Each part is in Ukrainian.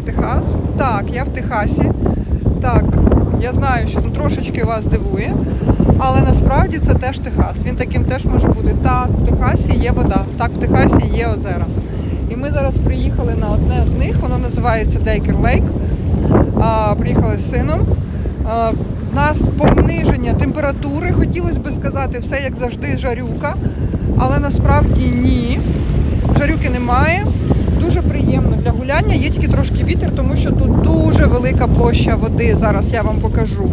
Техас. Так, я в Техасі. Так, я знаю, що трошечки вас дивує, але насправді це теж Техас. Він таким теж може бути. Так, в Техасі є вода, так, в Техасі є озера. І ми зараз приїхали на одне з них, воно називається Дейкер Лейк. Приїхали з сином. А, В нас пониження температури, хотілося б сказати, все як завжди, жарюка, але насправді ні. Жарюки немає. Дуже приємно для гуляння. Є тільки трошки вітер, тому що тут дуже велика площа води. Зараз я вам покажу.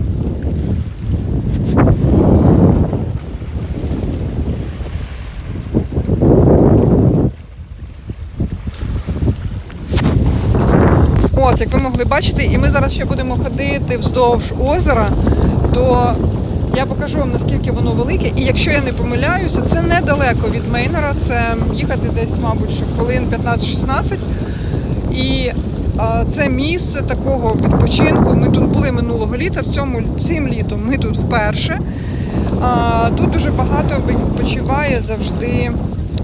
От, як ви могли бачити, і ми зараз ще будемо ходити вздовж озера, то я покажу вам наскільки воно велике. І якщо я не помиляюся, це недалеко від Мейнера, це їхати десь, мабуть, ще хвилин 15-16. І це місце такого відпочинку. Ми тут були минулого літа, в цьому цим літом ми тут вперше. А, тут дуже багато відпочиває завжди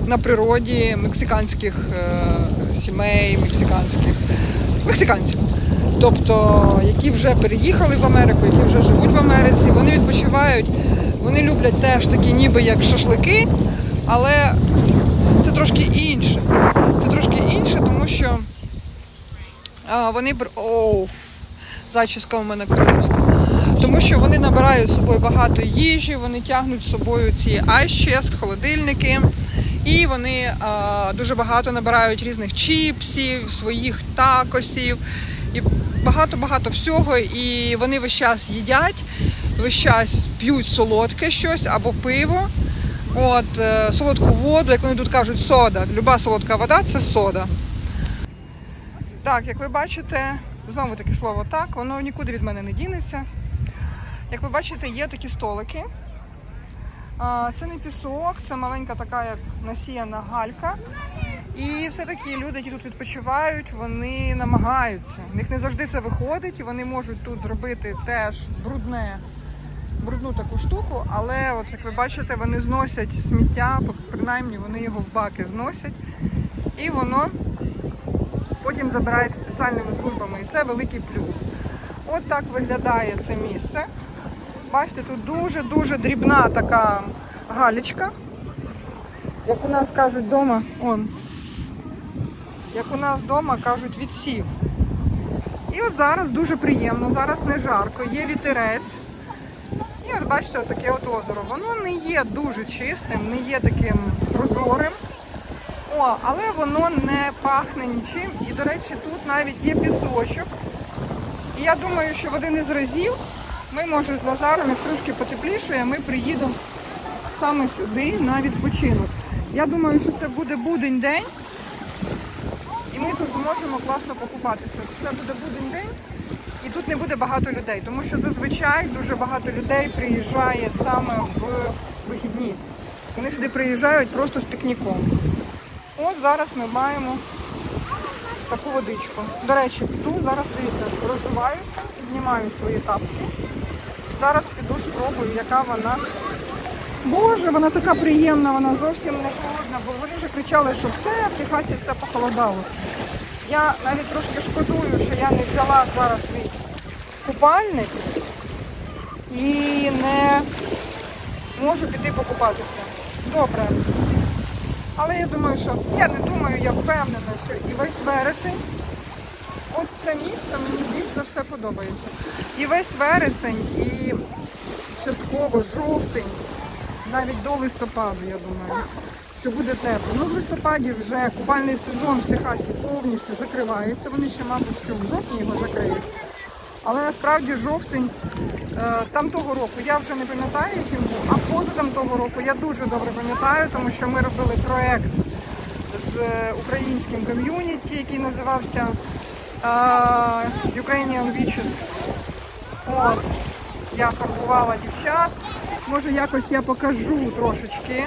на природі мексиканських е, сімей, мексиканських мексиканців. Тобто, які вже переїхали в Америку, які вже живуть в Америці, вони відпочивають, вони люблять теж такі ніби як шашлики, але це трошки інше. Це трошки інше, тому що а, вони Оу, зачіска у мене королівська. Тому що вони набирають з собою багато їжі, вони тягнуть з собою ці айс-чест, холодильники. І вони а, дуже багато набирають різних чіпсів, своїх такосів і багато-багато всього. І вони весь час їдять, весь час п'ють солодке щось або пиво. От, е, солодку воду, як вони тут кажуть, сода. Люба солодка вода це сода. Так, як ви бачите, знову таке слово так, воно нікуди від мене не дінеться. Як ви бачите, є такі столики. Це не пісок, це маленька така як насіяна галька. І все-таки люди, які тут відпочивають, вони намагаються. В них не завжди це виходить, вони можуть тут зробити теж брудне, брудну таку штуку, але от як ви бачите, вони зносять сміття, принаймні вони його в баки зносять, і воно потім забирають спеціальними службами. І це великий плюс. От так виглядає це місце. Бачите, тут дуже-дуже дрібна така галічка. Як у нас кажуть вдома, он. Як у нас вдома кажуть, відсів. І от зараз дуже приємно, зараз не жарко, є вітерець. І от бачите, таке от озеро. Воно не є дуже чистим, не є таким прозорим. О, але воно не пахне нічим. І, до речі, тут навіть є пісочок. І я думаю, що в один із разів ми, може, з Назаром, як трошки потеплішає, ми приїдемо саме сюди на відпочинок. Я думаю, що це буде будень тут класно покупатися. Це буде будень день, і тут не буде багато людей, тому що зазвичай дуже багато людей приїжджає саме в вихідні. Вони сюди приїжджають просто з пікніком. От зараз ми маємо таку водичку. До речі, піду, зараз дивіться, роздуваюся, знімаю свої тапки. Зараз піду спробую, яка вона. Боже, вона така приємна, вона зовсім не холодна, бо вони вже кричали, що все, в Техасі все похолодало. Я навіть трошки шкодую, що я не взяла зараз свій купальник і не можу піти покупатися. Добре. Але я думаю, що я не думаю, я впевнена, що і весь вересень. От це місце мені більш за все подобається. І весь вересень, і частково жовтень, навіть до листопаду, я думаю, що буде тепло. Ну, в листопаді вже купальний сезон в Техасі повністю закривається. Вони ще, мабуть, що в жовтні його закриють. Але насправді жовтень е, там того року, я вже не пам'ятаю, яким був, а поза там того року я дуже добре пам'ятаю, тому що ми робили проєкт з е, українським ком'юніті, який називався е, Ukrainian Witches. От, я фарбувала дівчат. Може якось я покажу трошечки,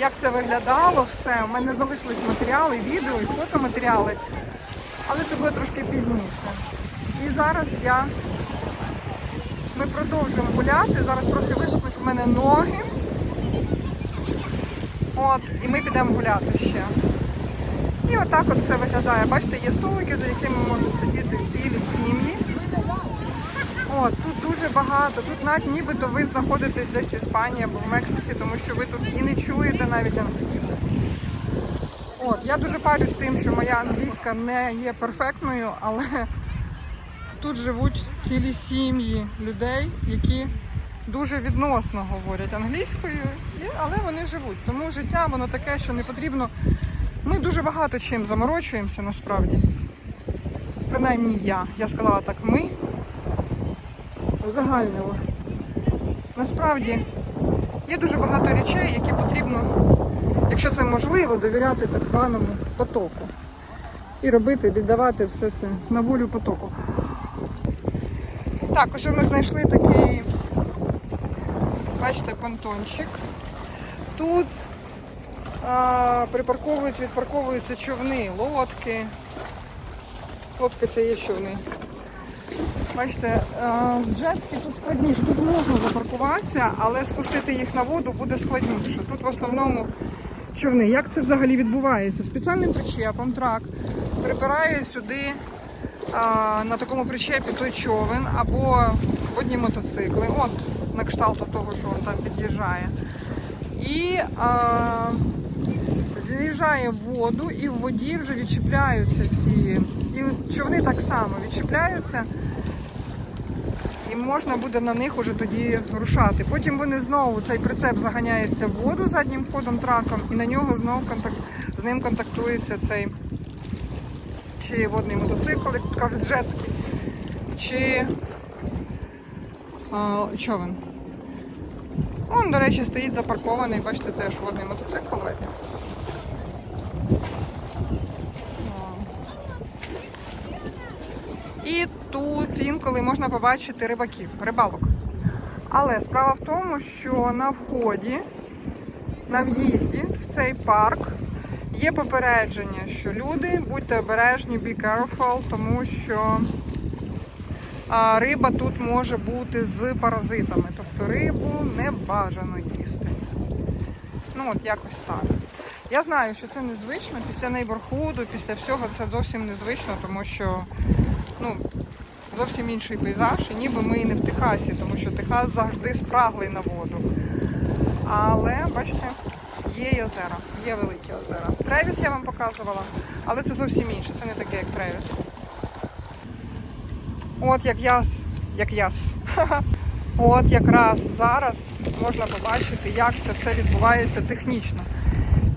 як це виглядало все. У мене залишились матеріали, відео і фотоматеріали, але це буде трошки пізніше. І зараз я ми продовжуємо гуляти. Зараз трохи висохнуть в мене ноги. От, і ми підемо гуляти ще. І отак от все виглядає. Бачите, є столики, за якими можуть сидіти цілі сім'ї. От, тут дуже багато. Тут навіть нібито ви знаходитесь десь в Іспанії або в Мексиці, тому що ви тут і не чуєте навіть англійську. От, я дуже парюсь тим, що моя англійська не є перфектною, але тут живуть цілі сім'ї людей, які дуже відносно говорять англійською, але вони живуть. Тому життя воно таке, що не потрібно. Ми дуже багато чим заморочуємося насправді. Принаймні я. Я сказала так, ми узагальнило. Насправді є дуже багато речей, які потрібно, якщо це можливо, довіряти так званому потоку. І робити, віддавати все це на волю потоку. Так, ось ми знайшли такий, бачите, понтончик. Тут а, припарковуються, відпарковуються човни, лодки. Лодки це є човни. Бачите, з джетських тут складніше. Тут можна запаркуватися, але спустити їх на воду буде складніше. Тут в основному човни. Як це взагалі відбувається? Спеціальним причепом трак прибирає сюди на такому причепі той човен або водні мотоцикли. От на кшталту того, що він там під'їжджає. І а, з'їжджає в воду, і в воді вже відчіпляються ці. І човни так само відчіпляються. Можна буде на них уже тоді рушати. Потім вони знову цей прицеп заганяється в воду заднім ходом траком, і на нього знову контакт, з ним контактується цей чи водний мотоцикл, як кажуть, джетський, чи а, човен. Он, до речі, стоїть запаркований, бачите, теж водний мотоцикл. І тут інколи можна побачити рибаків, рибалок. Але справа в тому, що на вході, на в'їзді в цей парк є попередження, що люди, будьте обережні, be careful, тому що риба тут може бути з паразитами. Тобто рибу не бажано їсти. Ну от якось так. Я знаю, що це незвично після нейборхуду, після всього це зовсім незвично, тому що ну, зовсім інший пейзаж, і ніби ми і не в Техасі, тому що Техас завжди спраглий на воду. Але, бачите, є і озера, є великі озера. Тревіс я вам показувала, але це зовсім інше, це не таке, як Тревіс. От як яс, як яс. От якраз зараз можна побачити, як це все відбувається технічно.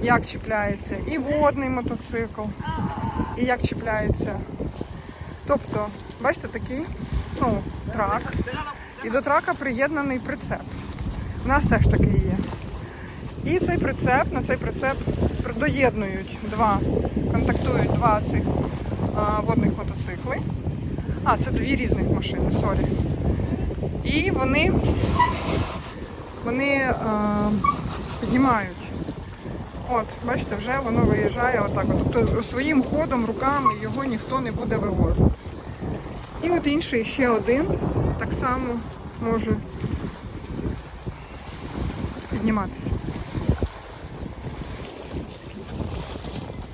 Як чіпляється і водний мотоцикл, і як чіпляється. Тобто, бачите, такий ну, трак. І до трака приєднаний прицеп. У нас теж такий є. І цей прицеп, на цей прицеп доєднують два, контактують два цих а, водних мотоцикли. А, це дві різних машини, сорі. І вони, вони а, піднімають. От, бачите, вже воно виїжджає отак. От. Тобто своїм ходом, руками його ніхто не буде вивозити. І от інший ще один так само може підніматися.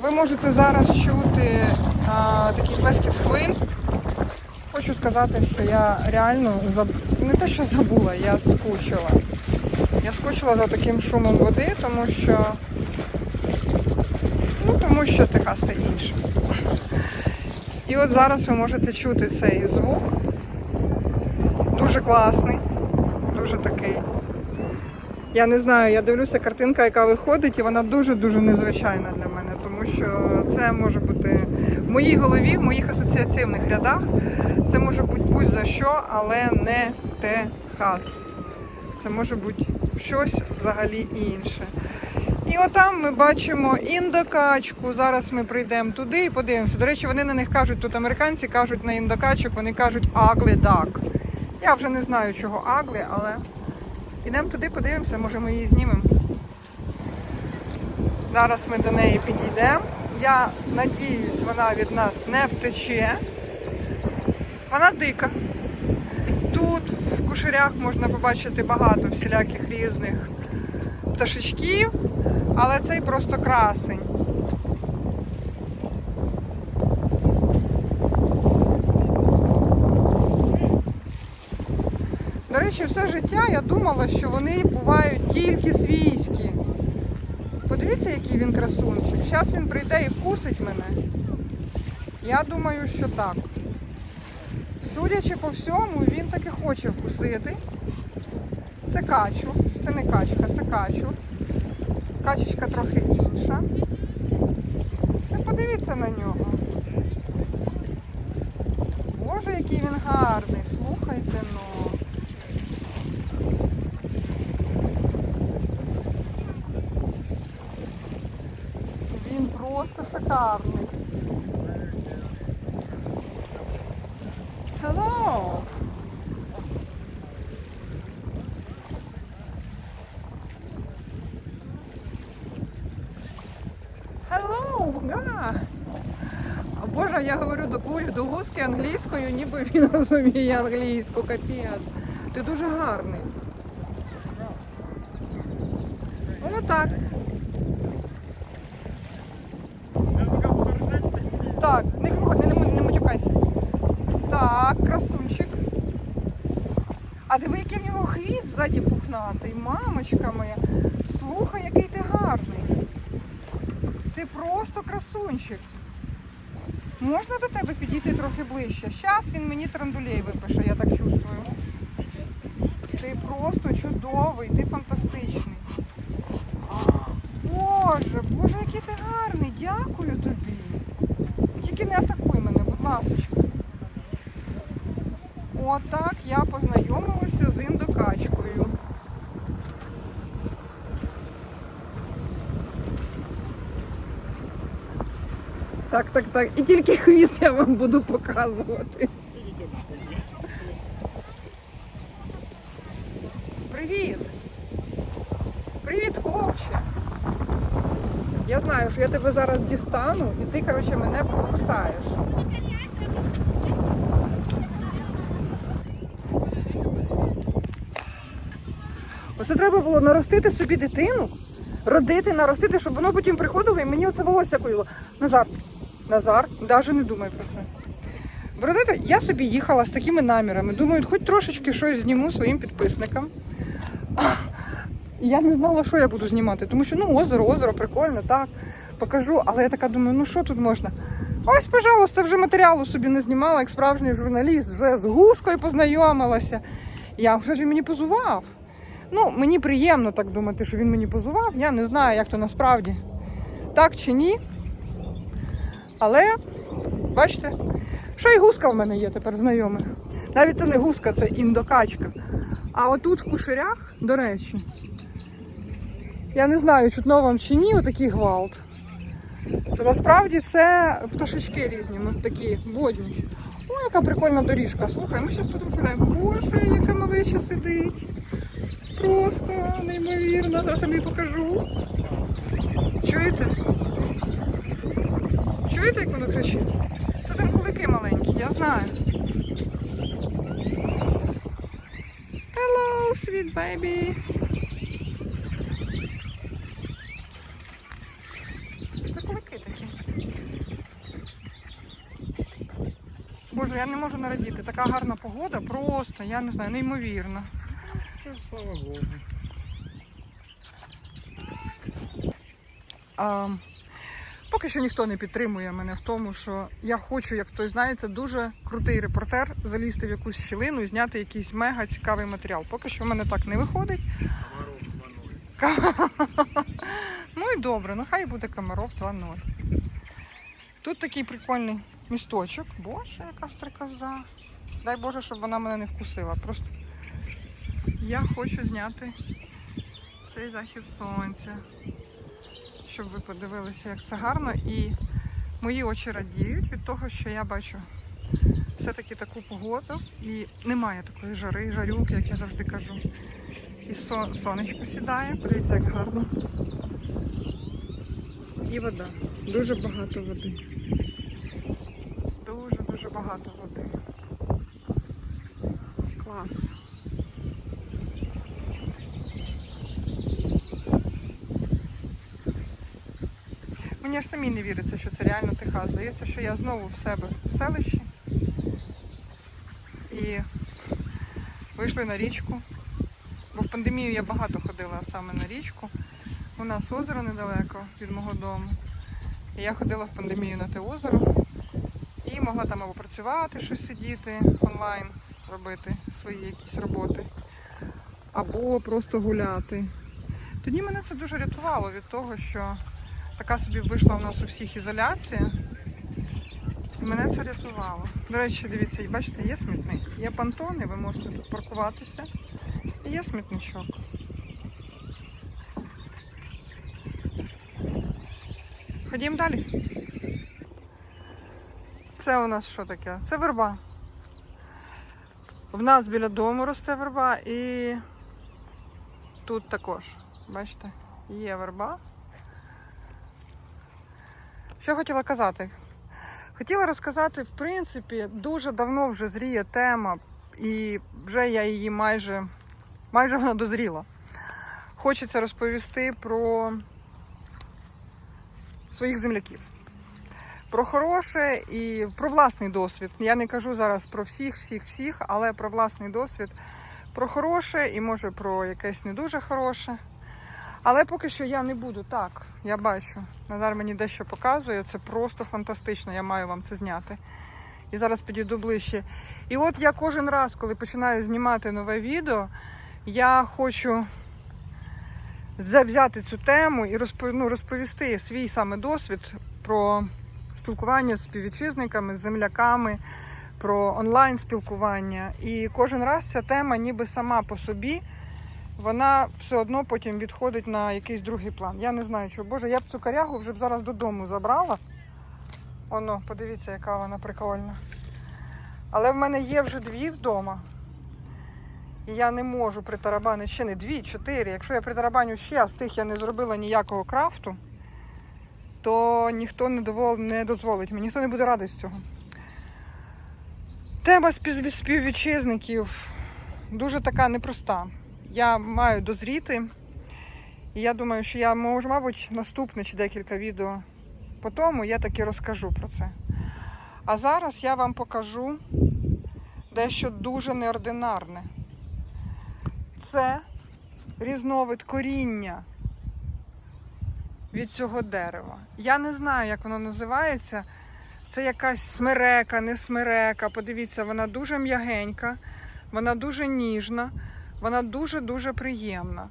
Ви можете зараз чути а, такий плескіт хвиль. Хочу сказати, що я реально заб... не те, що забула, я скучила. Я скучила за таким шумом води, тому що ну тому що така все інша. І от зараз ви можете чути цей звук. Дуже класний, дуже такий. Я не знаю, я дивлюся картинка, яка виходить, і вона дуже-дуже незвичайна для мене, тому що це може бути в моїй голові, в моїх асоціативних рядах. Це може бути будь-за що, але не Техас. Це може бути щось взагалі інше. І отам ми бачимо індокачку. Зараз ми прийдемо туди і подивимося. До речі, вони на них кажуть, тут американці кажуть на індокачок, вони кажуть ugly duck. Я вже не знаю, чого ugly, але йдемо туди, подивимося, може ми її знімемо. Зараз ми до неї підійдемо. Я надіюсь, вона від нас не втече. Вона дика. Тут в кушарях можна побачити багато всіляких різних пташечків, але цей просто красень. До речі, все життя я думала, що вони бувають тільки свійські. Подивіться, який він красунчик. Зараз він прийде і вкусить мене. Я думаю, що так. Судячи по всьому, він таки хоче вкусити. Це качу, це не качка, це качу. Качечка трохи інша. Та подивіться на нього. Боже, який він гарний. Слухайте ну. Він просто шикарний. Hello. Hello, да. А Боже, я говорю до Пулі, до гуски англійською, ніби він розуміє англійську, капець. Ти дуже гарний. Ну так. Так, не, круг- не, не, не матюкайся. Так, красунчик. А диви, який в нього хвіст ззаді пухнатий, мамочка моя. Слухай, який ти гарний. Ти просто красунчик. Підійти трохи ближче? Зараз він мені трандулей випише, я так чувствую. Ти просто чудовий, ти фантастичний. Боже, боже, який ти гарний, дякую тобі. Тільки не атакуй мене, будь ласка. Отак я познайомилася з індокачкою. Так, так, так. І тільки хвіст я вам буду показувати. Привіт! Привіт, хлопче! Я знаю, що я тебе зараз дістану і ти, коротше, мене покусаєш. Оце треба було наростити собі дитину, родити, наростити, щоб воно потім приходило і мені оце волосся коїло. Назар, Назар, навіть не думай про це. Родити, я собі їхала з такими намірами. Думаю, хоч трошечки щось зніму своїм підписникам. Я не знала, що я буду знімати, тому що ну озеро, озеро, прикольно, так, покажу. Але я така думаю, ну що тут можна? Ось, пожалуйста, вже матеріалу собі не знімала, як справжній журналіст, вже з гускою познайомилася. Я вже він мені позував. Ну, мені приємно так думати, що він мені позував. Я не знаю, як то насправді так чи ні. Але, бачите, що і гуска в мене є тепер знайомих. Навіть це не гуска, це індокачка. А отут в кушарях, до речі, я не знаю, чутно вам чи ні, отакий гвалт. То насправді це пташечки різні, такі бодні. О, яка прикольна доріжка. Слухай, ми зараз тут гуляємо. Боже, яка малеча сидить. Просто неймовірно. Зараз я тобі покажу. Чуєте? Чуєте, як воно кричить? Це там кулики маленькі, я знаю. Hello, sweet baby. Це кулики такі. Боже, я не можу нарадіти. Така гарна погода, просто, я не знаю, неймовірно. Слава Богу. Поки що ніхто не підтримує мене в тому, що я хочу, як хтось знаєте, дуже крутий репортер залізти в якусь щілину і зняти якийсь мега цікавий матеріал. Поки що в мене так не виходить. Комаров 2.0. Ну і добре, ну хай буде Комаров 2.0. Тут такий прикольний місточок. Боже, яка стрикоза. Дай Боже, щоб вона мене не вкусила. Просто я хочу зняти цей захід сонця. Щоб ви подивилися, як це гарно. І мої очі радіють від того, що я бачу все-таки таку погоду. І немає такої жари, жарюки, як я завжди кажу. І сонечко сідає, подивіться, як гарно. І вода. Дуже багато води. Дуже-дуже багато води. Клас. Мені аж самі не віриться, що це реально Техас. Здається, що я знову в себе в селищі. І Вийшли на річку. Бо в пандемію я багато ходила саме на річку. У нас озеро недалеко від мого дому. І я ходила в пандемію на те озеро і могла там або працювати, щось сидіти онлайн, робити свої якісь роботи, або просто гуляти. Тоді мене це дуже рятувало від того, що така собі вийшла у нас у всіх ізоляція. І мене це рятувало. До речі, дивіться, бачите, є смітник, є понтони, ви можете тут паркуватися. І є смітничок. Ходімо далі. Це у нас що таке? Це верба. В нас біля дому росте верба і тут також. Бачите, є верба. Що хотіла казати? Хотіла розказати, в принципі, дуже давно вже зріє тема, і вже я її майже, майже вона дозріла. Хочеться розповісти про своїх земляків. Про хороше і про власний досвід. Я не кажу зараз про всіх, всіх, всіх, але про власний досвід, про хороше і може про якесь не дуже хороше. Але поки що я не буду так. Я бачу. Назар мені дещо показує. Це просто фантастично. Я маю вам це зняти. І зараз підійду ближче. І от я кожен раз, коли починаю знімати нове відео, я хочу взяти цю тему і ну, розповісти свій саме досвід про спілкування з співвітчизниками, з земляками, про онлайн спілкування. І кожен раз ця тема ніби сама по собі вона все одно потім відходить на якийсь другий план. Я не знаю, чого. Боже, я б цю корягу вже б зараз додому забрала. Оно, подивіться, яка вона прикольна. Але в мене є вже дві вдома. І я не можу притарабанити ще не дві, чотири. Якщо я притарабаню ще, а з тих я не зробила ніякого крафту, то ніхто не, довол... не дозволить мені, ніхто не буде радий з цього. Тема спів- співвітчизників дуже така непроста я маю дозріти. І я думаю, що я можу, мабуть, наступне чи декілька відео по тому я таки розкажу про це. А зараз я вам покажу дещо дуже неординарне. Це різновид коріння від цього дерева. Я не знаю, як воно називається. Це якась смерека, не смерека. Подивіться, вона дуже м'ягенька, вона дуже ніжна. Вона дуже-дуже приємна.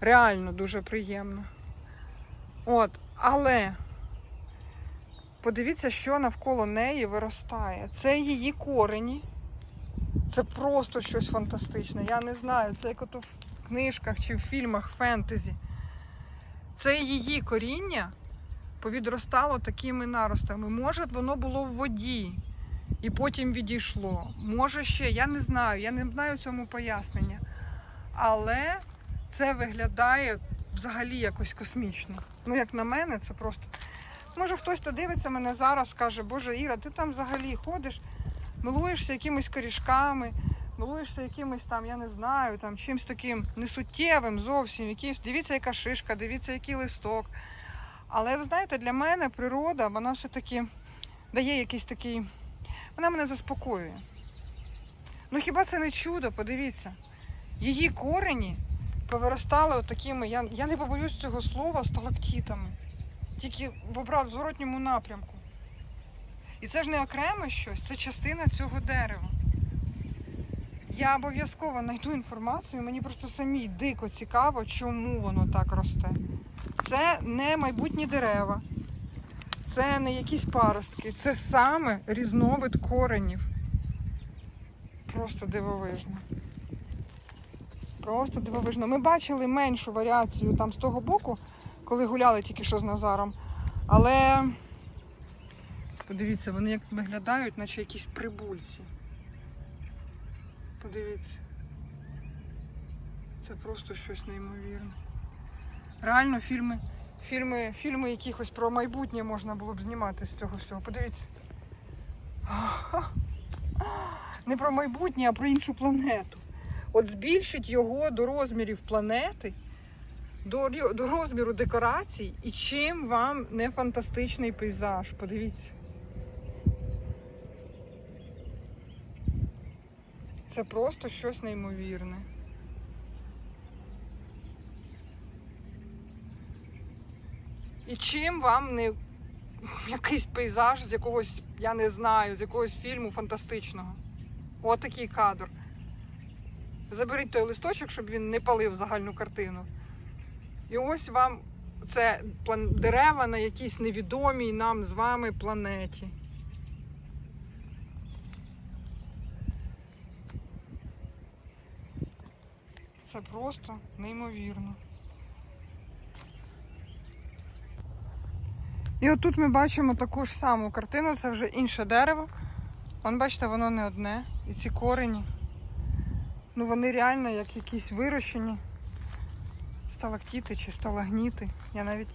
Реально дуже приємна. От, але подивіться, що навколо неї виростає. Це її корені. Це просто щось фантастичне. Я не знаю, це як ото в книжках чи в фільмах фентезі. Це її коріння повідростало такими наростами. Може, воно було в воді і потім відійшло. Може ще, я не знаю, я не знаю цьому пояснення. Але це виглядає взагалі якось космічно. Ну, як на мене, це просто. Може, хтось то дивиться мене зараз, каже, Боже Іра, ти там взагалі ходиш, милуєшся якимись корішками, милуєшся якимось там, я не знаю, там чимось таким несуттєвим зовсім, якийсь, дивіться, яка шишка, дивіться, який листок. Але ви знаєте, для мене природа, вона все-таки дає якийсь такий. Вона мене заспокоює. Ну хіба це не чудо? Подивіться. Її корені повиростали отакими, я, я не побоюсь цього слова, сталактитами. Тільки в зворотньому напрямку. І це ж не окреме щось, це частина цього дерева. Я обов'язково знайду інформацію, мені просто самій дико цікаво, чому воно так росте. Це не майбутні дерева, це не якісь паростки, це саме різновид коренів. Просто дивовижно. Просто дивовижно. Ми бачили меншу варіацію там з того боку, коли гуляли тільки що з Назаром. Але подивіться, вони як виглядають, наче якісь прибульці. Подивіться. Це просто щось неймовірне. Реально фільми, фільми, фільми якихось про майбутнє можна було б знімати з цього всього. Подивіться. Не про майбутнє, а про іншу планету. От збільшить його до розмірів планети, до, до розміру декорацій, і чим вам не фантастичний пейзаж. Подивіться. Це просто щось неймовірне. І чим вам не якийсь пейзаж з якогось, я не знаю, з якогось фільму фантастичного. От такий кадр. Заберіть той листочок, щоб він не палив загальну картину. І ось вам це дерева на якійсь невідомій нам з вами планеті. Це просто неймовірно. І отут ми бачимо таку ж саму картину, це вже інше дерево. Вон, бачите, воно не одне. І ці корені. Ну вони реально як якісь вирощені. Сталактіти чи сталагніти. Я навіть,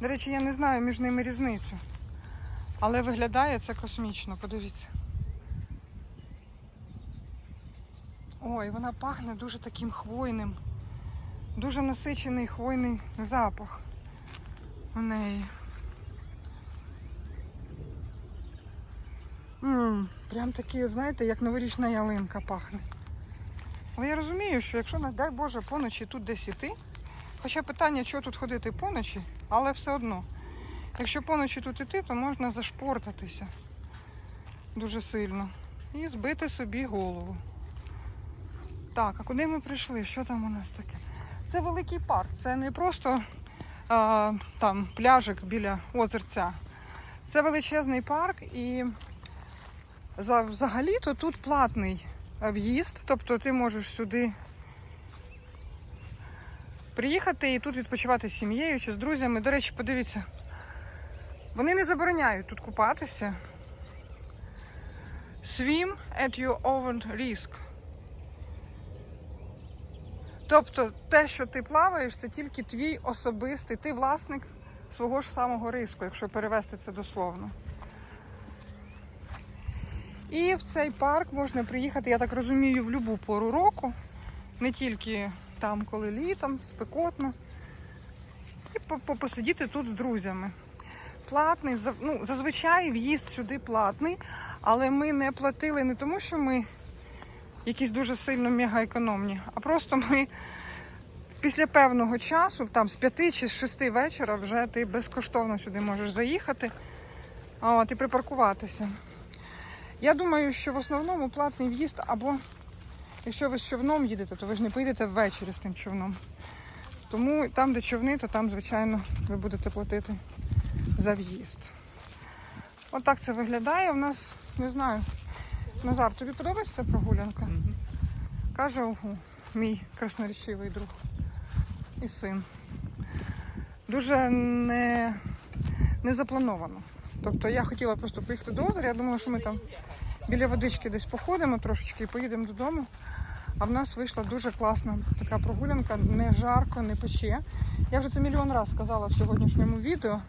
до речі, я не знаю між ними різницю. Але виглядає це космічно, подивіться. Ой, вона пахне дуже таким хвойним. Дуже насичений хвойний запах у неї. М, прям такі, знаєте, як новорічна ялинка пахне. Але я розумію, що якщо, не дай Боже, поночі тут десь іти, хоча питання, чого тут ходити поночі, але все одно. Якщо поночі тут іти, то можна зашпортатися дуже сильно і збити собі голову. Так, а куди ми прийшли? Що там у нас таке? Це великий парк. Це не просто а, там пляжик біля озерця. Це величезний парк і взагалі-то тут платний в'їзд, тобто ти можеш сюди приїхати і тут відпочивати з сім'єю чи з друзями. До речі, подивіться, вони не забороняють тут купатися. Swim at your own risk. Тобто те, що ти плаваєш, це тільки твій особистий, ти власник свого ж самого риску, якщо перевести це дословно. І в цей парк можна приїхати, я так розумію, в будь-яку пору року, не тільки там, коли літом, спекотно. І по- по- посидіти тут з друзями. Платний, ну, зазвичай в'їзд сюди платний, але ми не платили не тому, що ми якісь дуже сильно мегаекономні, а просто ми після певного часу, там з 5 чи з 6 вечора, вже ти безкоштовно сюди можеш заїхати от, і припаркуватися. Я думаю, що в основному платний в'їзд або якщо ви з човном їдете, то ви ж не поїдете ввечері з тим човном. Тому там, де човни, то там, звичайно, ви будете платити за в'їзд. От так це виглядає. У нас, не знаю, Назар, тобі подобається ця прогулянка? Каже ого, мій красноречивий друг і син. Дуже не, не заплановано. Тобто я хотіла просто поїхати до озера, я думала, що ми там біля водички десь походимо трошечки і поїдемо додому. А в нас вийшла дуже класна така прогулянка, не жарко, не пече. Я вже це мільйон разів сказала в сьогоднішньому відео,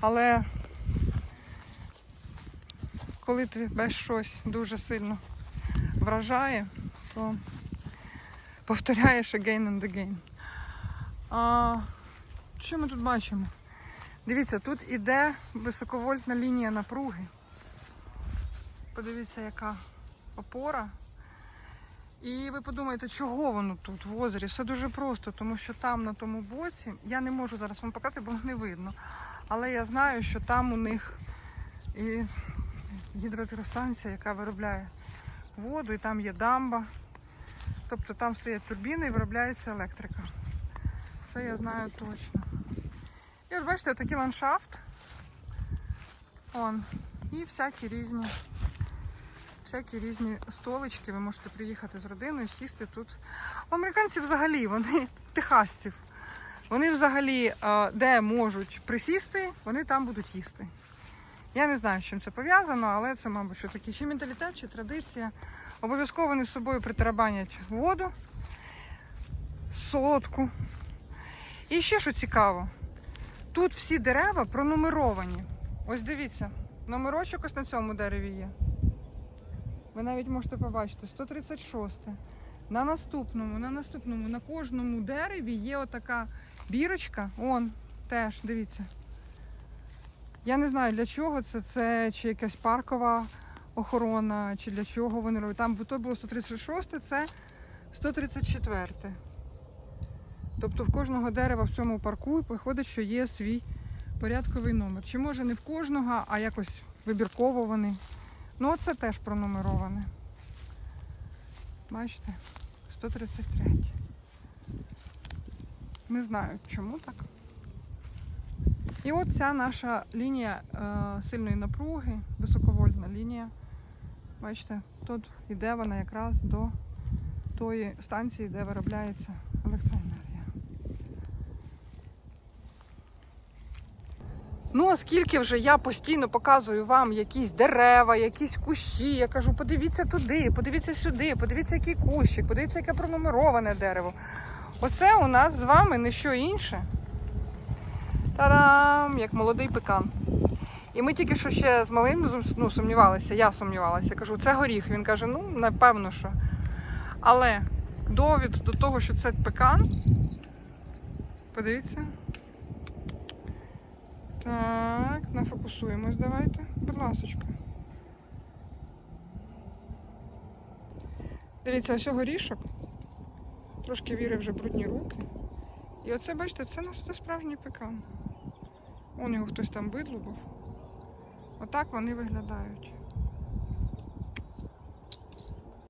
але коли тебе щось дуже сильно вражає, то повторяєш again and again. А, що ми тут бачимо? Дивіться, тут іде високовольтна лінія напруги. Подивіться, яка опора. І ви подумаєте, чого воно тут в озері? Все дуже просто, тому що там на тому боці, я не можу зараз вам показати, бо не видно. Але я знаю, що там у них і гідроелектростанція, яка виробляє воду, і там є дамба. Тобто там стоять турбіни і виробляється електрика. Це я знаю точно. І от бачите, такий ландшафт. Он. І всякі різні, всякі різні столички. Ви можете приїхати з родиною, сісти тут. У американців взагалі, вони техасців. Вони взагалі, де можуть присісти, вони там будуть їсти. Я не знаю, з чим це пов'язано, але це, мабуть, що такий чи менталітет, чи традиція. Обов'язково вони з собою притарабанять воду, солодку. І ще що цікаво, тут всі дерева пронумеровані. Ось дивіться, номерочок ось на цьому дереві є. Ви навіть можете побачити 136. На наступному, на наступному, на кожному дереві є отака бірочка. Он теж, дивіться. Я не знаю для чого це, це чи якась паркова охорона, чи для чого вони роблять. Там то було 136, це 134. Тобто в кожного дерева в цьому парку виходить, що є свій порядковий номер. Чи може не в кожного, а якось вибірково вони. Ну, це теж пронумероване. Бачите? 133. Не знаю, чому так. І от ця наша лінія е, сильної напруги, високовольтна лінія. Бачите, тут йде вона якраз до тої станції, де виробляється електроенергія. Ну, оскільки вже я постійно показую вам якісь дерева, якісь кущі, я кажу, подивіться туди, подивіться сюди, подивіться, який кущик, подивіться, яке пронумероване дерево. Оце у нас з вами не що інше. Та-дам! Як молодий пекан. І ми тільки що ще з малим ну, сумнівалися, я сумнівалася. Кажу, це горіх. Він каже, ну, напевно, що. Але довід до того, що це пекан. Подивіться. Так, нафокусуємось, давайте. Будь ласочка. Дивіться, ось горішок. Трошки віри вже брудні руки. І оце, бачите, це це справжній пекан. Вон його хтось там видлубав. Отак вони виглядають.